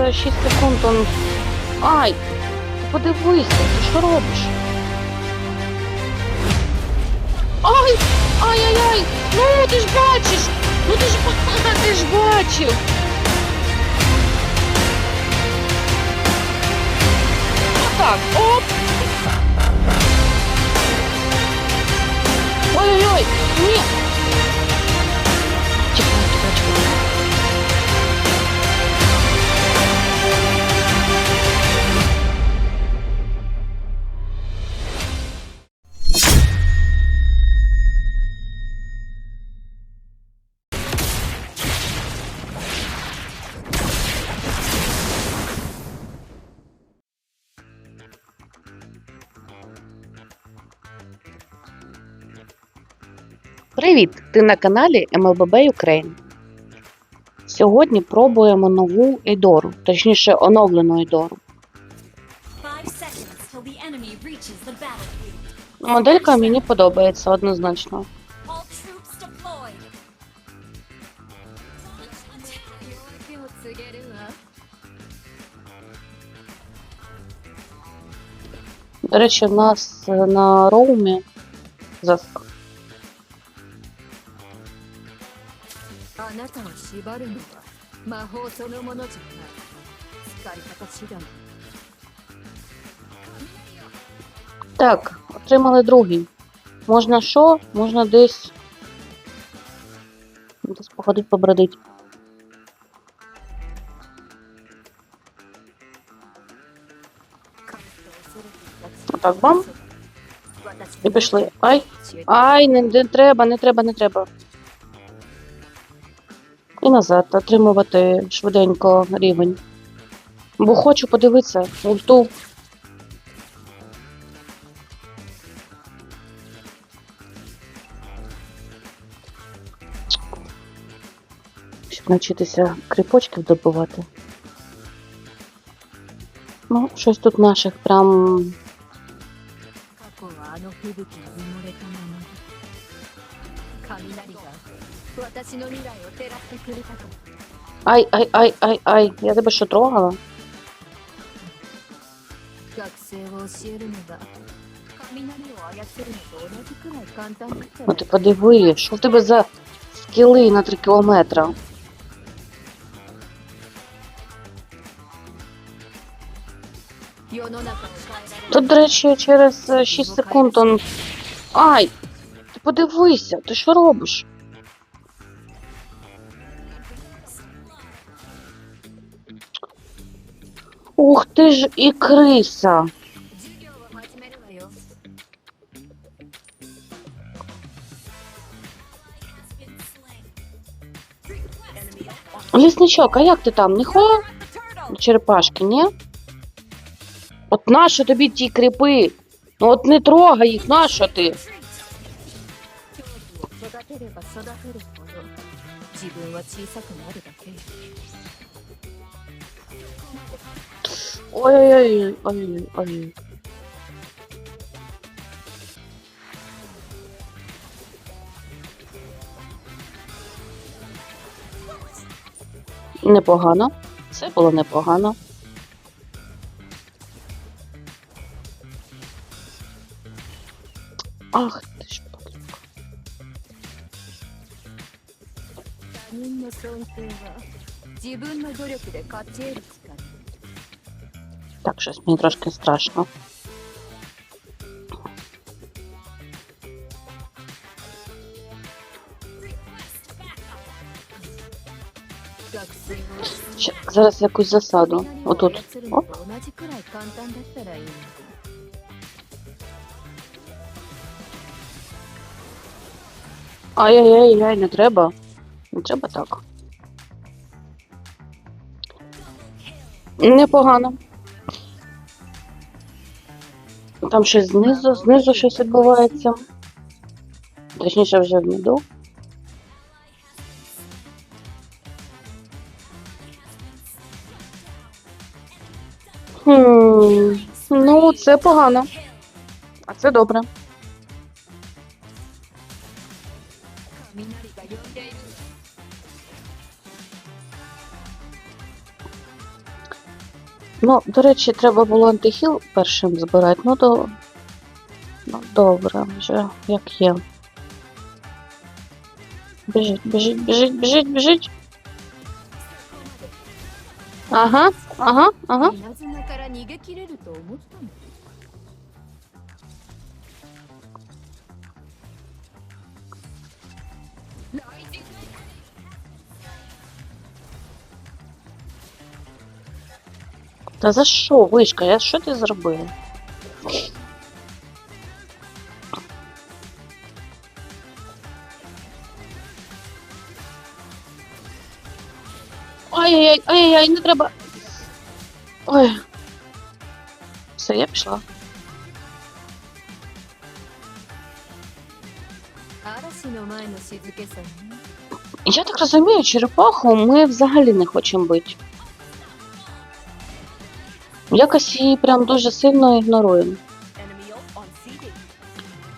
е, 6 секунд он. Ай! Подивися, ти що робиш? Ай! Ай-яй-яй! Ну ти ж бачиш! Ну ти ж ти ж бачив! Отак, оп! Ой-ой-ой! Ні! Привіт! Ти на каналі MLBB Ukraine. Сьогодні пробуємо нову Ейдору, точніше оновлену Ейдору. Моделька мені подобається однозначно. До речі, в нас е, на роумі зас... なたを縛るのは魔法そのものじゃない使い方次第 Так, отримали другий. Можна що? Можна десь. Десь походить побродить. Так, бам. І пішли. Ай! Ай, не, не треба, не треба, не треба. І назад отримувати швиденько рівень. Бо хочу подивитися ульту. Щоб навчитися кріпочків добивати. Ну, щось тут наших прям Ай, ай, ай, ай, ай, я тебе що трогала? О, ти подиви, що в тебе за скіли на 3 кілометра? Тут, до речі, через е, 6 секунд он. Ай! Ти подивися, ти що робиш? Ух ти ж і криса. Лісничок, а як ти там? Не хо? Черепашки, ні? От нащо тобі ті кріпи? Ну от не трогай їх, нащо ти? 恐怖を育てれば育てるほど自分は小さくなるだけよ Ой-ой-ой, ой-ой-ой. Непогано. Це було непогано. Ах ти ж. блін. 他人の尊敬は自分の努力で勝ち得る力 так, сейчас мені трошки страшно. Ще, зараз якусь засаду. Отут. Оп. Ай-яй-яй, не треба. Не треба так. Непогано. Там щось знизу, знизу щось відбувається. Точніше вже внизу. Хм, ну, це погано. А це добре. Ну, до речі, треба було антихіл першим збирати. Ну, до... ну добре, вже як є. Біжить, біжить, біжить, біжить, біжить. Ага, ага, ага. Та за що, вишка? Я що ти зробив? Ай-яй-яй, ай-яй-яй, не треба. Ой. Все, я пішла. Я так розумію, черепаху ми взагалі не хочемо бити. Якось її прям дуже сильно ігноруємо.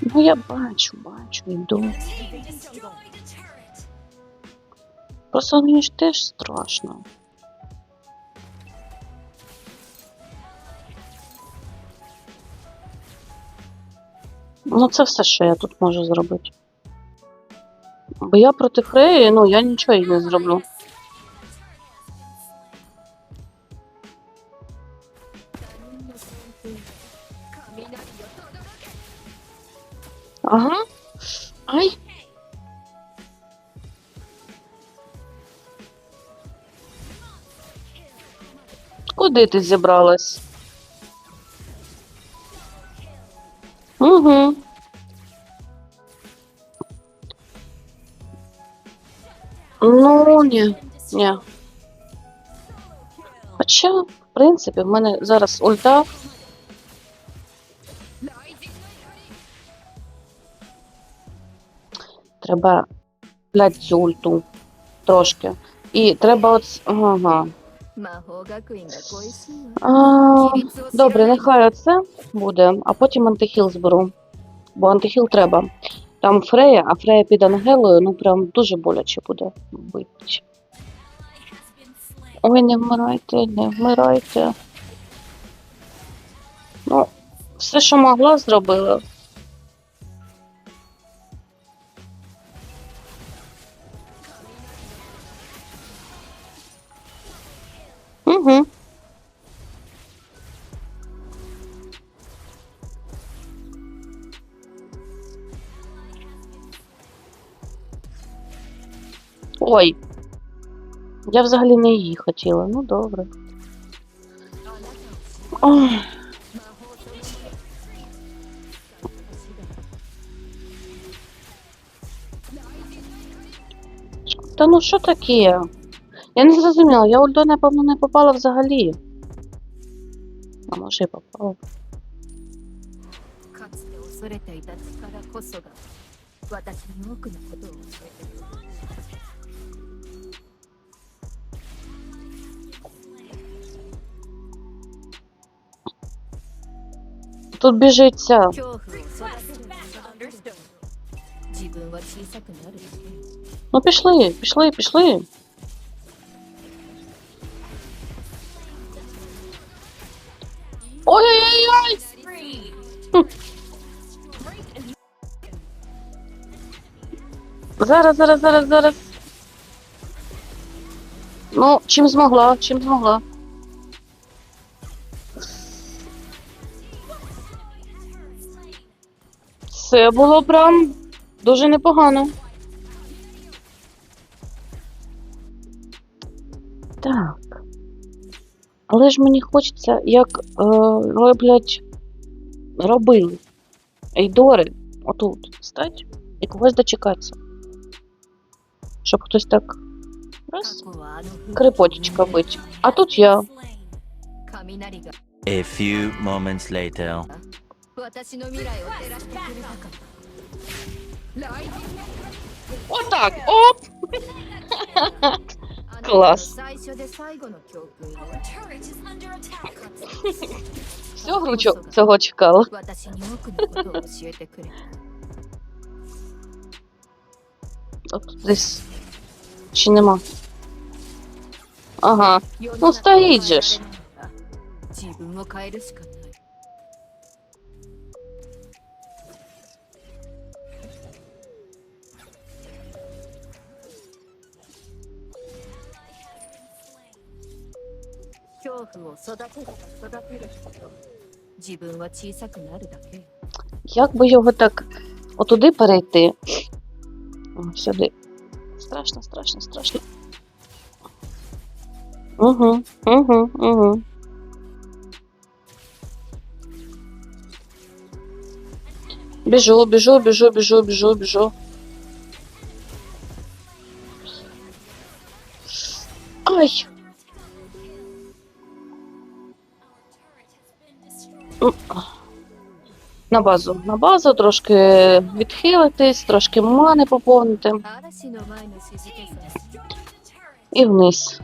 Ну я бачу, бачу, йду. Просто мені ж теж страшно. Ну, це все, що я тут можу зробити. Бо я проти Фреї, ну я нічого їй не зроблю. Ага. Ай. Куди ти зібралась? Угу. Ну, ні, ні. Хоча, в принципі, в мене зараз ульта. треба плацюльту трошки. І треба от. Ага. А, добре, нехай оце буде, а потім антихіл зберу. Бо антихіл треба. Там Фрея, а Фрея під Ангелою, ну прям дуже боляче буде бити. Ой, не вмирайте, не вмирайте. Ну, все, що могла, зробила. Ой. Я взагалі не її хотіла. Ну добре. Ой. Та ну що таке? Я не зрозуміла, я ульдо, напевно, не попала взагалі. А може і попала. Тут біжиться. Ну пішли, пішли, пішли. Ой-ой-ой! Зараз, зараз, зараз, зараз. Ну, чим змогла, чим змогла. Це було прям дуже непогано. Так. Але ж мені хочеться, як е, роблять робили ейдори отут стать і когось дочекатися. Щоб хтось так раз крипотічка бить. А тут я. A few moments later. 私の未来を照らしてくれたから雷 Отак. Оп! あなたの Клас. 最初で最後の教訓よ Our turret is under attack. Всю гру чо- цього чекала. 私に多くのことを教えてくれた От десь. Чи нема? Ага. 世の中を Ну, стоїть же ж. 変えられないのが 自分を変えるしかない 恐怖を育てれば育てるほど自分は小さくなるだけよ Як би його так отуди перейти? О, Сюди. Страшно, страшно, страшно. Угу, угу, угу. Біжу, біжу, біжу, біжу, біжу, біжу. На базу, на базу, трошки відхилитись, трошки мани поповнити. І вниз.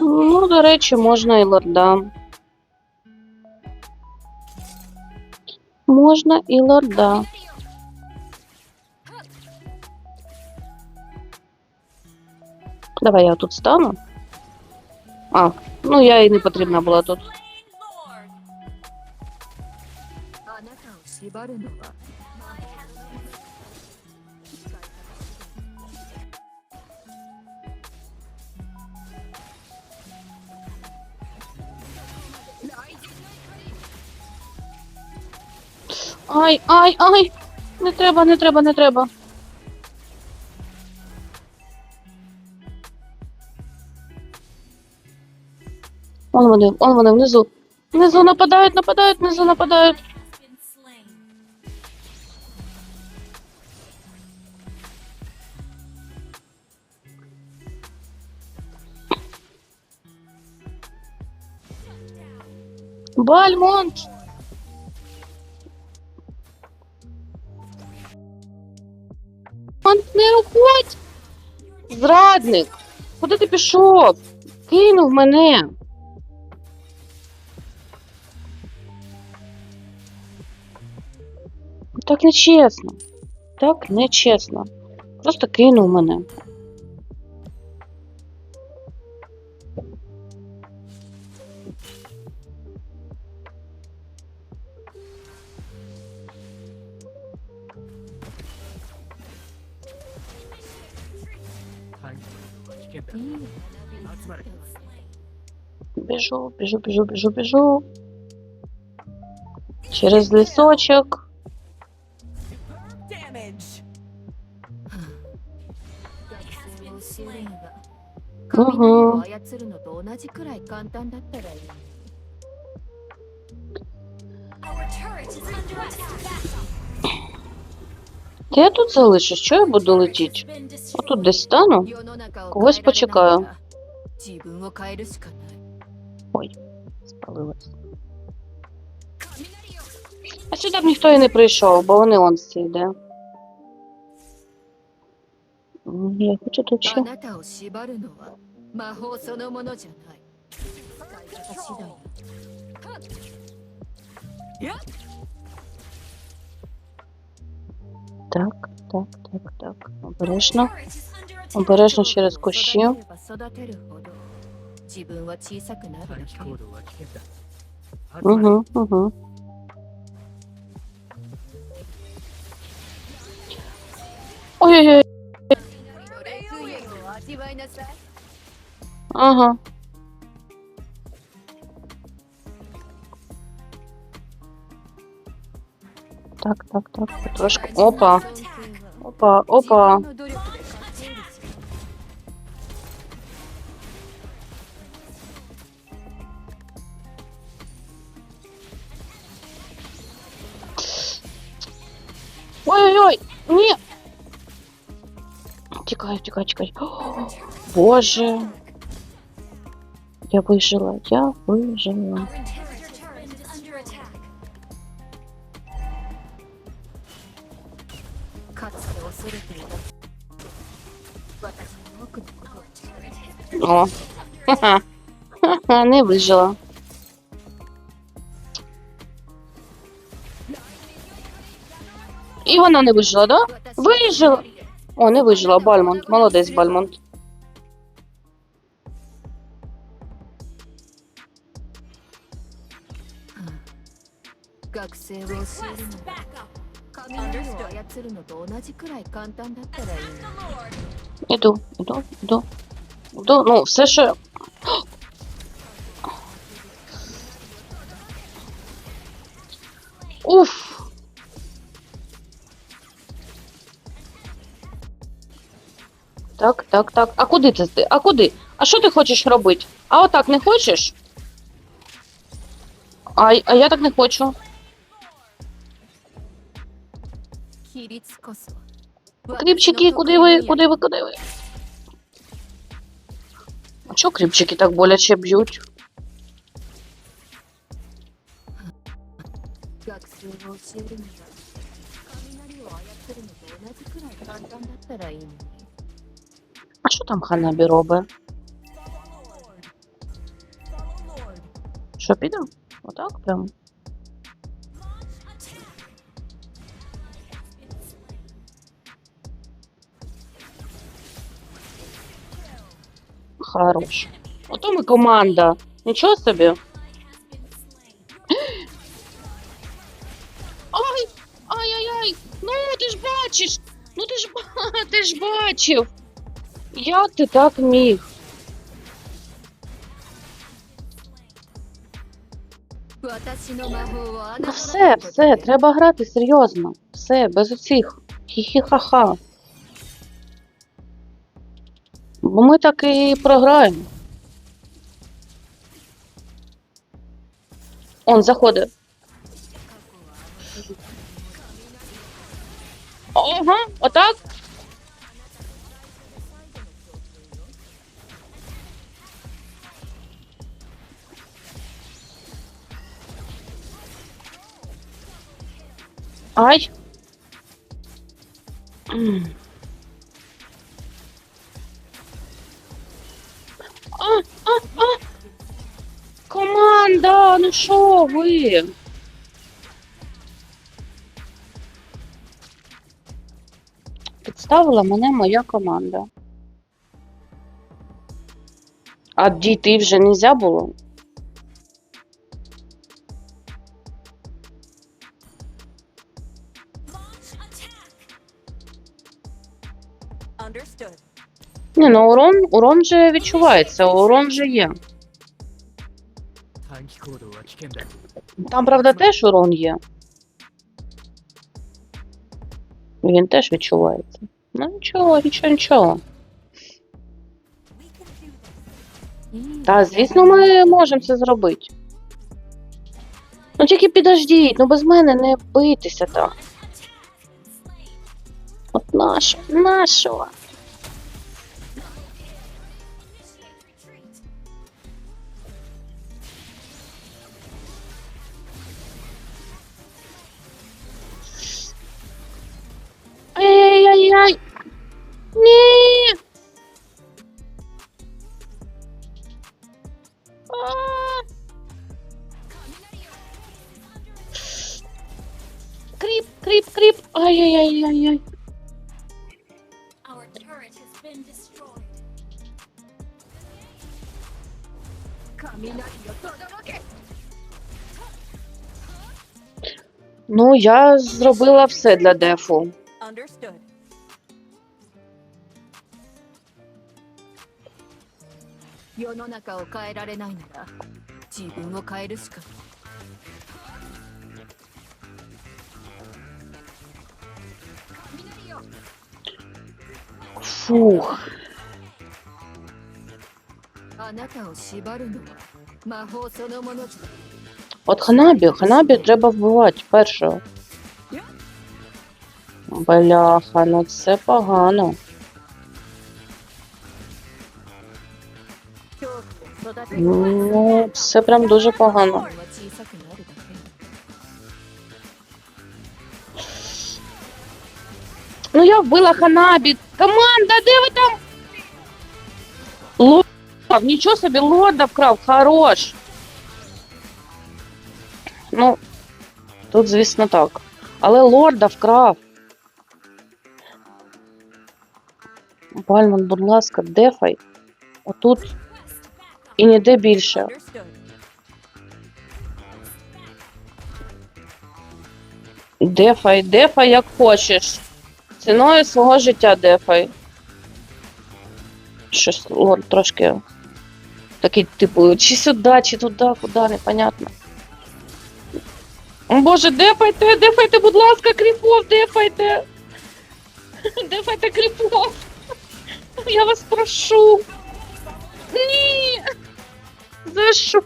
Ну, до речі, можна і лорда. Можна і лорда. Давай я тут стану. А, ну я і не потрібна була тут. 기발의 누가 Ай, ай, ай! Не треба, не треба, не треба. Он вони, он вони внизу. Внизу нападають, нападають, внизу нападають. Бальмонт! Бальмонт, не уходь! Зрадник! Куди ти пішов? Кинув мене. Так нечесно. Так нечесно. Просто кинув мене. らいい Our turret is under attack. Та я тут залишусь, що я буду летіти? Has been destroyed. Отут десь стану. 世の中を Когось 変えられないな почекаю. ら自分を変えるしかない Ой, спалилось. А сюди б ніхто і не прийшов, бо вони он всі йде. Я хочу тут ще. Так, так, так, так. Обережно. Обережно через кущі. 自分は小さくなるだけよ Угу, угу. Ой-ой-ой. のレクイエムを味わいなさい Ага. Так, так, так, потрошку. Опа, опа, опа. ні. Тікай, тікай, тікай. О, Боже. Я вижила, я вижила. Our interior turret is І вона не вижила, да? Вижила! О, не вижила, Бальмонт. Молодець, Бальмонт. Іду, іду, іду. Іду, ну, все ще так, так. А куди ти? А куди? А що ти хочеш робити? А отак не хочеш? А, а я так не хочу. Кріпчики, куди ви? Куди ви, куди ви? А чого кріпчики так боляче б'ють? Там Ханабі робить? Що піде? Отак прям. Хорош. Ото ми команда. Нічого собі. Ай! Ай-яй-яй! Ну ти ж бачиш! Ну ти ж ти ж бачив! Як ти так міг? Та все, все, треба грати серйозно. Все, без оцих. Хі-хі-ха-ха. Бо ми так і програємо. Он заходить. Ага, отак. Ай. А, а, а. Команда, ну що ви? Підставила мене моя команда. А дійти вже нельзя було? ну урон урон же відчувається, урон же є. Там, правда, теж урон є. Він теж відчувається. Ну нічого, нічого, нічого. Та, звісно, ми можемо це зробити. Ну тільки підождіть, ну без мене не бийтеся так. От нашого, нашого. Ай-яй-яй-яй! Ні! Кріп, кріп, кріп! Ай-яй-яй-яй-яй! Ну, я зробила все для дефу. の中を変えられないなら自分を変えるしか Фух. あなたを縛るのは魔法そのものじゃ От Ханабі, Ханабі треба вбивати першого. Бляха, ну це погано. Ну, це прям дуже погано. Ну я вбила ханабі. Команда, де ви там? Лордов, нічого собі лорда вкрав, хорош. Ну, тут, звісно, так. Але лорда вкрав. Бальман, будь ласка, дефай. Отут і ніде більше. Дефай, дефай як хочеш. Ціною свого життя дефай. Щось лорд трошки. Такий, типу, чи сюди, чи туди, куди, непонятно. Боже, дефайте, дефайте, будь ласка, кріпов, дефайте. Дефайте кріпов. Я вас прошу. За що?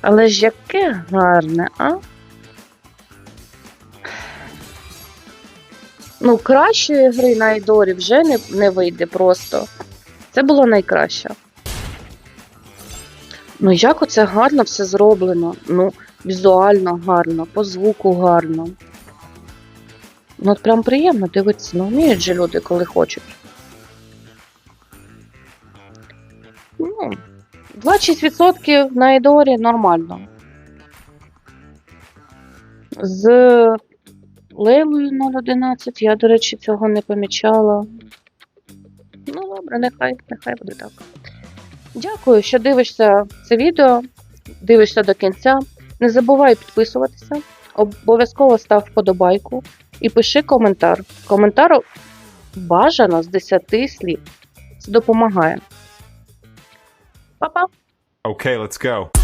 Але ж яке гарне, а? Ну, кращої гри на Айдорі вже не, не вийде просто. Це було найкраще. Ну, як оце гарно все зроблено. Ну, візуально гарно, по звуку гарно. Ну, от прям приємно дивитися. Ну, вміють же люди, коли хочуть. Ну, 26% на Айдорі нормально. З Лейлою 011 я, до речі, цього не помічала. Ну, добре, нехай, нехай буде так. Дякую, що дивишся це відео, дивишся до кінця. Не забувай підписуватися, обов'язково став вподобайку і пиши коментар. Коментар бажано з 10 слів. Це допомагає. Па-па! Okay, let's go.